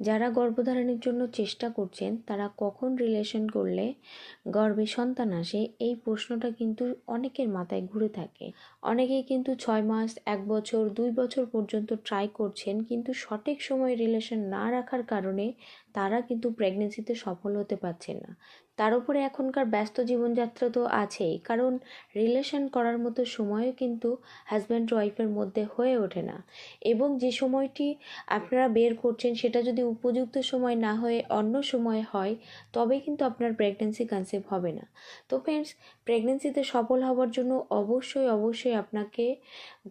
যারা গর্ভধারণের জন্য চেষ্টা করছেন, তারা কখন রিলেশন করলে গর্ভে সন্তান আসে, এই প্রশ্নটা কিন্তু অনেকের মাথায় ঘুরে থাকে। অনেকেই কিন্তু ছয় মাস, এক বছর, দুই বছর পর্যন্ত ট্রাই করছেন, কিন্তু সঠিক সময়ে রিলেশন না রাখার কারণে তারা কিন্তু প্রেগনেন্সিতে সফল হতে পারছে না। তার উপরে এখনকার ব্যস্ত জীবনযাত্রা তো আছেই, কারণ রিলেশন করার মতো সময়ও কিন্তু হাজব্যান্ড ওয়াইফের মধ্যে হয়ে ওঠে না। এবং যে সময়টি আপনারা বের করছেন সেটা যদি উপযুক্ত সময় না হয়ে অন্য সময় হয়, তবে কিন্তু আপনার প্রেগনেন্সি কনসেপ্ট হবে না। তো ফ্রেন্ডস প্রেগনেন্সিতে সফল হওয়ার জন্য অবশ্যই অবশ্যই আপনাকে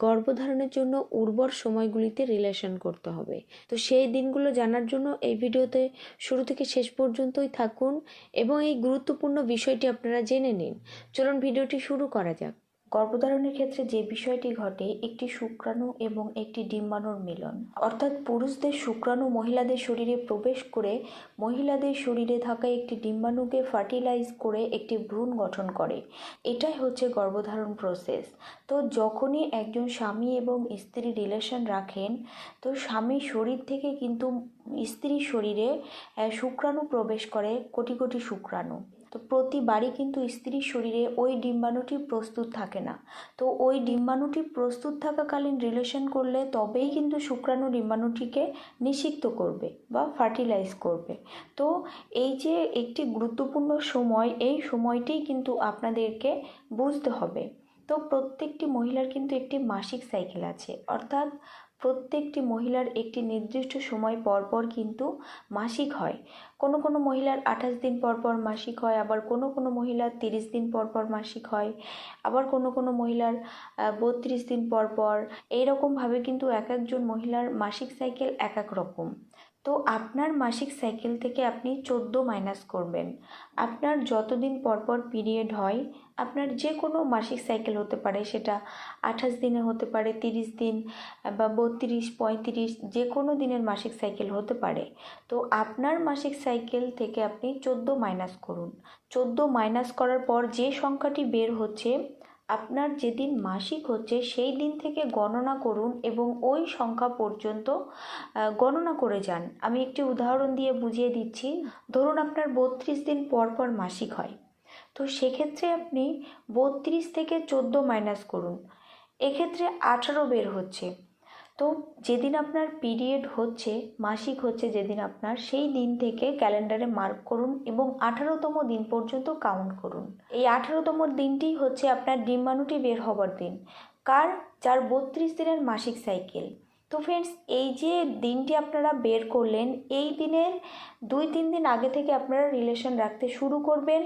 গর্ভধারণের জন্য উর্বর সময়গুলিতে রিলেশন করতে হবে। তো সেই দিনগুলো জানার জন্য এই ভিডিওতে শুরু থেকে শেষ পর্যন্তই থাকুন এবং এই গুরুত্বপূর্ণ বিষয়টি আপনারা জেনে নিন। চলুন ভিডিওটি শুরু করা যাক। গর্ভধারণের ক্ষেত্রে যে বিষয়টি ঘটে, একটি শুক্রাণু এবং একটি ডিম্বাণুর মিলন। অর্থাৎ পুরুষদের শুক্রাণু মহিলাদের শরীরে প্রবেশ করে মহিলাদের শরীরে থাকা একটি ডিম্বাণুকে ফার্টিলাইজ করে একটি ভ্রূণ গঠন করে। এটাই হচ্ছে গর্ভধারণ প্রসেস। তো যখনই একজন স্বামী এবং স্ত্রী রিলেশন রাখেন, তো স্বামীর শরীর থেকে কিন্তু স্ত্রীর শরীরে শুক্রাণু প্রবেশ করে, কোটি কোটি শুক্রাণু। তো প্রতিবারই কিন্তু স্ত্রীর শরীরে ওই ডিম্বাণুটি প্রস্তুত থাকে না। তো ওই ডিম্বাণুটি প্রস্তুত থাকাকালীন রিলেশন করলে তবেই কিন্তু শুক্রাণু ডিম্বাণুটিকে নিষিক্ত করবে বা ফার্টিলাইজ করবে। তো এই যে একটি গুরুত্বপূর্ণ সময়, এই সময়টিই কিন্তু আপনাদেরকে বুঝতে হবে। তো প্রত্যেকটি মহিলার কিন্তু একটি মাসিক সাইকেল আছে। অর্থাৎ প্রত্যেকটি মহিলার একটি নির্দিষ্ট সময় পর পর কিন্তু মাসিক হয়। কোনো কোনো মহিলার আঠাশ দিন পরপর পর মাসিক হয়, আবার কোনো কোনো মহিলার তিরিশ দিন পরপর পর মাসিক হয়, আবার কোনো কোনো মহিলার বত্রিশ দিন পরপর। পর এইরকমভাবে কিন্তু এক একজন মহিলার মাসিক সাইকেল এক এক রকম। তো আপনার মাসিক সাইকেল থেকে আপনি চোদ্দ মাইনাস করবেন। আপনার যতদিন পর পর পিরিয়ড হয়, আপনার যে কোনো মাসিক সাইকেল হতে পারে, সেটা আঠাশ দিনে হতে পারে, তিরিশ দিন বা বত্রিশ, পঁয়ত্রিশ যে কোনো দিনের মাসিক সাইকেল হতে পারে। তো আপনার মাসিক সাইকেল থেকে আপনি চোদ্দ মাইনাস করুন। চোদ্দ মাইনাস করার পর যে সংখ্যাটি বের হচ্ছে আপনার যেদিন মাসিক হচ্ছে, সেই দিন থেকে গণনা করুন এবং ওই সংখ্যা পর্যন্ত গণনা করে যান। আমি একটি উদাহরণ দিয়ে বুঝিয়ে দিচ্ছি। ধরুন আপনার বত্রিশ দিন পর পর মাসিক হয়। তো সেক্ষেত্রে আপনি বত্রিশ থেকে চোদ্দ মাইনাস করুন। এক্ষেত্রে আঠারো বের হচ্ছে। তো যেদিন আপনার পিরিয়ড হচ্ছে, মাসিক হচ্ছে যেদিন আপনার, সেই দিন থেকে ক্যালেন্ডারে মার্ক করুন এবং আঠারোতম দিন পর্যন্ত কাউন্ট করুন। এই আঠারোতম দিনটি হচ্ছে আপনার ডিম্বাণুটি বের হবার দিন। কার? যার বত্রিশ দিনের মাসিক সাইকেল তো ফ্রেন্ডস এই যে দিনটি আপনারা বের করলেন, এই দিনের দুই তিন দিন আগে থেকে আপনারা রিলেশন রাখতে শুরু করবেন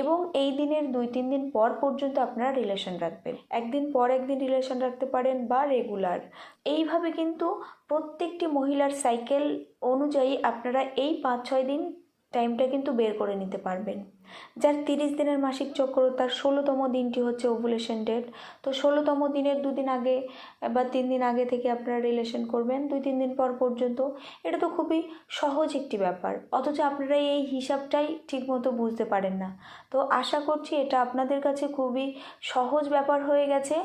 এবং এই দিনের দুই তিন দিন পর পর্যন্ত আপনারা রিলেশন রাখবেন। একদিন পর একদিন রিলেশন রাখতে পারেন বা রেগুলার এইভাবে কিন্তু প্রত্যেকটি মহিলার সাইকেল অনুযায়ী আপনারা এই পাঁচ ছয় দিন টাইমটা কিন্তু বের করে নিতে পারবেন। যার তিরিশ দিনের মাসিক চক্র তার ষোলোতম দিনটি হচ্ছে ওভুলেশন ডেট তো ষোলোতম দিনের দুদিন আগে বা তিন দিন আগে থেকে আপনারা রিলেশন করবেন, দুই তিন দিন পর পর্যন্ত। এটা তো খুবই সহজ একটি ব্যাপার। অথচ আপনারা এই হিসাবটাই ঠিকমতো বুঝতে পারেন না। তো আশা করছি এটা আপনাদের কাছে খুবই সহজ ব্যাপার হয়ে গেছে।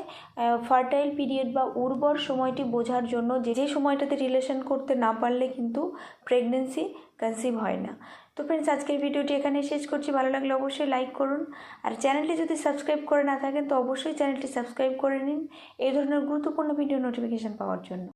ফার্টাইল পিরিয়ড বা উর্বর সময়টি বোঝার জন্য যে যে সময়টাতে রিলেশন করতে না পারলে কিন্তু প্রেগনেন্সি কনসিভ হয় না। তো ফ্রেন্ডস আজকের ভিডিওটি এখানে শেষ করছি। ভালো লাগলে অবশ্যই লাইক করুন। আর চ্যানেলটি যদি সাবস্ক্রাইব করে না থাকেন, তো অবশ্যই চ্যানেলটি সাবস্ক্রাইব করে নিন। এই ধরনের গুরুত্বপূর্ণ ভিডিও নোটিফিকেশান পাওয়ার জন্য।